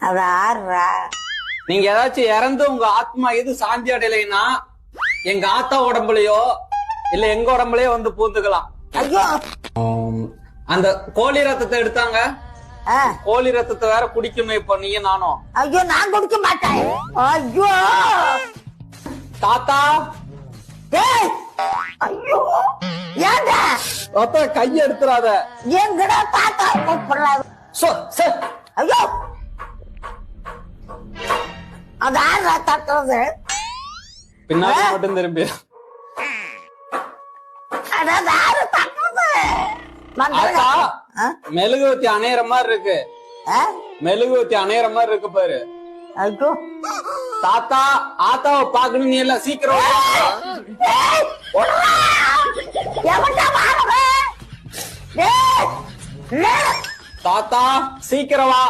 அது ஆறுறா. நீங்க ஏதாச்சும் இறந்து உங்க ஆத்மா எது சாந்தி அடையலைன்னா எங்க ஆத்தா உடம்புலயோ இல்ல எங்க உடம்புலயோ வந்து பூந்துக்கலாம். ஐயோ. அந்த கோழி ரத்தத்தை எடுத்தாங்க. கோழி ரத்தத்தை வேற குடிக்கணும் இப்ப நீங்க நானும். ஐயோ நான் குடிக்க மாட்டேன். ஐயோ. தாத்தா. ஐயோ. ஏங்க தாத்தா கைய எடுத்துறாத. எங்கடா தாத்தா? கூப்பிடுறாரு சோ, சே. ஐயோ அது ஆறுறா தட்டுறது பின்னாடி மட்டும் திரும்பி. தட்டுறது? மெழுகுவத்தி அணையிற மாதிரி இருக்கு? மெழுகுவத்தி அணையிற மாதிரி இருக்கு பாரு. தாத்தா ஆத்தாவை பாக்கணும் நீ எல்லாம் சீக்கிரம். தாத்தா சீக்கிரம் வா.